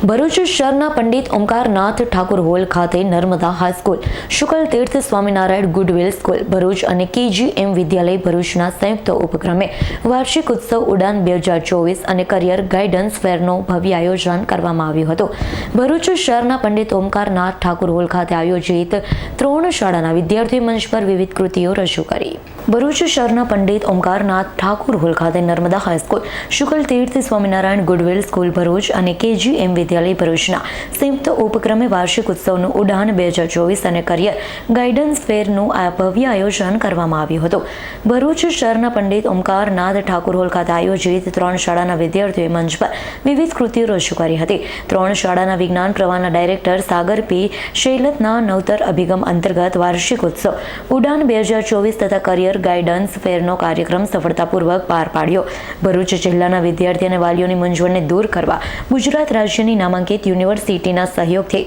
ભરૂચ શહેરના પંડિત ઓમકારનાથ ઠાકુર હોલ ખાતે Narmada high school Shukal Tirth Swaminarayan goodwill school, Bharuch અને KGM વિદ્યાલય ભરૂચના સંયુક્ત ઉપક્રમે વાર્ષિક ઉત્સવ ઉડાન બે હજાર ચોવીસ અને કરિયર ગાઈડન્સ ફેરનો ભવ્ય આયોજન કરવામાં આવ્યું હતું. ભરૂચ શહેરના પંડિત ઓમકારનાથ ઠાકુર હોલ ખાતે આયોજિત ત્રણ શાળાના વિદ્યાર્થી મંચ પર વિવિધ કૃતિઓ રજૂ કરી. ભરૂચ શહેરના પંડિત ઓમકારનાથ ઠાકુર હોલ ખાતે Narmada high school Shukal Tirth Swaminarayan goodwill school, Bharuch અને કેજીએમ વિદ્યાલય ભરૂચના સંયુક્ત ઉપક્રમે વાર્ષિક ઉત્સવનું ઉડાન બે હજાર ચોવીસ અને કરિયર ગાઈડન્સ ફેરનું ભવ્ય આયોજન કરવામાં આવ્યું હતું. ભરૂચ શહેરના પંડિત ઓમકારનાથ ઠાકુર હોલ ખાતે આયોજિત ત્રણ શાળાના વિદ્યાર્થીઓએ મંચ પર વિવિધ કૃતિઓ રજૂ કરી હતી. ત્રણ શાળાના વિજ્ઞાન પ્રવાહના ડાયરેક્ટર સાગર પી. શૈલતના નવતર અભિગમ અંતર્ગત વાર્ષિક ઉત્સવ ઉડાન બે હજાર ચોવીસ તથા કરિયર ગાઈડન્સ ફેરનો કાર્યક્રમ સફળતાપૂર્વક પાર પાડ્યો. ભરૂચ જિલ્લાના વિદ્યાર્થી અને વાલીઓની મૂંઝવણને દૂર કરવા ગુજરાત રાજ્યની નામાંકિત યુનિવર્સિટીના સહયોગથી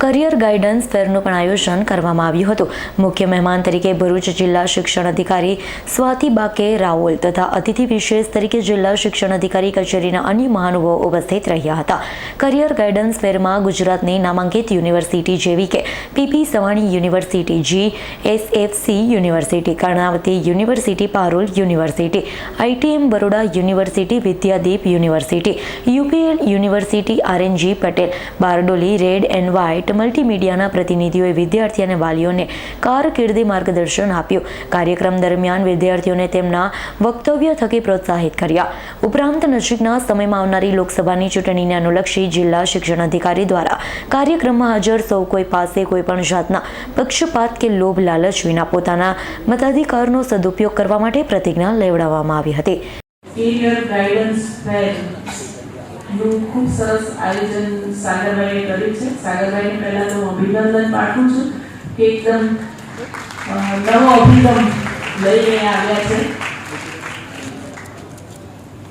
કરિયર ગાઈડન્સ ફેરનું પણ આયોજન કરવામાં આવ્યું હતું. મુખ્ય મહેમાન તરીકે ભરૂચ જિલ્લા શિક્ષણ અધિકારી સ્વાતિ બાકે રાઓલ તથા અતિથિ વિશેષ તરીકે જિલ્લા શિક્ષણ અધિકારી કચેરીના અન્ય મહાનુભાવો ઉપસ્થિત રહ્યા હતા. કરિયર ગાઈડન્સ ફેરમાં ગુજરાતની નામાંકિત યુનિવર્સિટી જેવી કે PP Savani university G SFC university, Karnavati university, Parul university, ITM Baroda university, Vidyadeep university, UPL university, RNG Patel, Bardoli red and white મલ્ટીમીડિયાના પ્રતિનિધિઓએ વિદ્યાર્થી અને વાલીઓને કારકિર્દી માર્ગદર્શન આપ્યું. કાર્યક્રમ દરમિયાન વિદ્યાર્થીઓને તેમના વક્તવ્ય થકી પ્રોત્સાહિત કર્યા. ઉપરાંત નજીકના સમયમાં આવનારી લોકસભાની ચૂંટણીને અનુલક્ષી જિલ્લા શિક્ષણ અધિકારી દ્વારા કાર્યક્રમમાં હાજર સૌ કોઈ પાસે કોઈ પણ જાતના પક્ષપાત કે લોભ લાલચ વિના પોતાના મતાધિકારનો સદુપયોગ કરવા માટે પ્રતિજ્ઞા લેવડાવવામાં આવી હતી. કેરિયર guidance ફેર નું ખૂબ સરસ આયોજન સાગરભાઈએ કર્યું છે. સાગરભાઈને પહેલા તો અભિનંદન પાઠવું છું કે એકદમ નવો અભિગમ લઈને આવ્યા છે.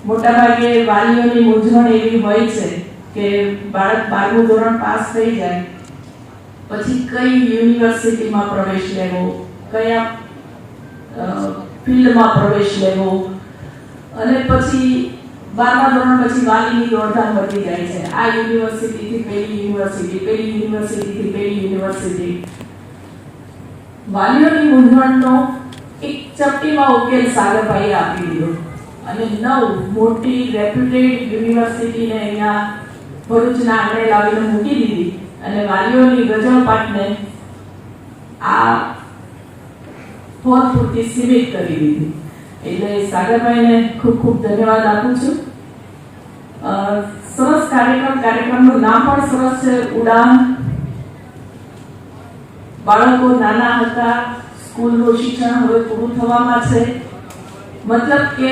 મોટાભાગે વાલીઓની મૂંઝવણ એવી હોય છે કે બાળક બારમું ધોરણ પાસ થઈ જાય, પછી કઈ યુનિવર્સિટીમાં પ્રવેશ લેવો, કયા ફિલ્ડમાં પ્રવેશ લેવો, અને પછી ધોરણ પછી વાલીની દોડધામ વધી જાય છે. આ યુનિવર્સિટીથી પેલી યુનિવર્સિટી, પેલી યુનિવર્સિટીથી પેલી યુનિવર્સિટી. વાલીઓની મૂંઝવણનો એક ચપટીમાં ઉકેલ સાગરભાઈએ આપી દીધો. અને નવ મોટી રેપ્યુટેડ યુનિવર્સિટીને અહીંયા ભરૂચના આંગણે લાવીને મૂકી દીધી. અને વાલીઓની ગજલપાટને આ ફોન પૂરતી સીમિત કરી દીધી. એટલે સાગરભાઈને ખૂબ ખૂબ ધન્યવાદ આપું છું. સરસ કાર્યક્રમ, કાર્યક્રમનું નામ પણ સરસ છે, ઉડાન. બાળકો નાના હતા, સ્કૂલનું શિક્ષણ હવે પૂરું થવામાં છે. મતલબ કે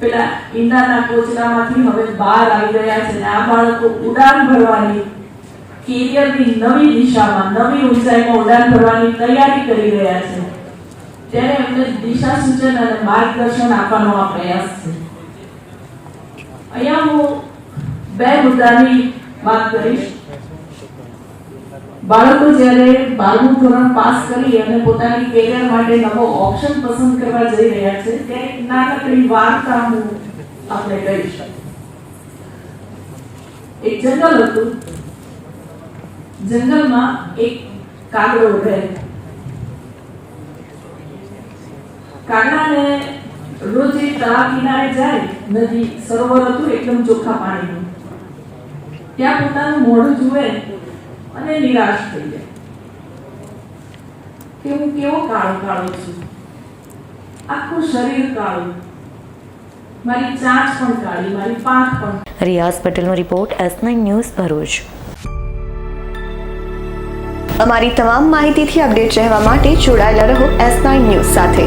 પેલા ઈંડાના કોચલામાંથી હવે બહાર આવી ગયા છે અને આ બાળકો ઉડાન ભરવાની કેરિયરની નવી દિશામાં, નવી ઊંચાઈમાં ઉડાન ભરવાની તૈયારી કરી રહ્યા છે. ત્યારે એમને દિશા સૂચન અને માર્ગદર્શન આપવાનો આ પ્રયાસ છે. અહીંયા હું બે મુદ્દાની વાત કરીશ. બાળકો જ્યારે બારમું ધોરણ પાસ કરી અને પોતાની કેરિયર માટે નવો ઓપ્શન પસંદ કરવા જઈ રહ્યા છે, ત્યારે એક નાનકડી વાર્તા હું આપણે કહીશ. એક જંગલ હતું. જંગલમાં એક કાગડો રહે કાગડાને રોજ એ તળાવ કિનારે જાય નદી સરોવર હતું એકદમ ચોખ્ખા પાણીનું. ત્યાં પોતાનું મોઢું જુએ અને નિરાશ થઈ જાય. કે હું કેવો કાળો કાળો છું. આખું શરીર કાળું. મારી ચાંચ પણ કાળી મારી પાંખ પણ રિયાઝ પટેલનો report S nine news Bharuch. અમારી તમામ માહિતીથી અપડેટ રહેવા માટે જોડાયેલા રહો એસ નાઇન ન્યૂઝ સાથે.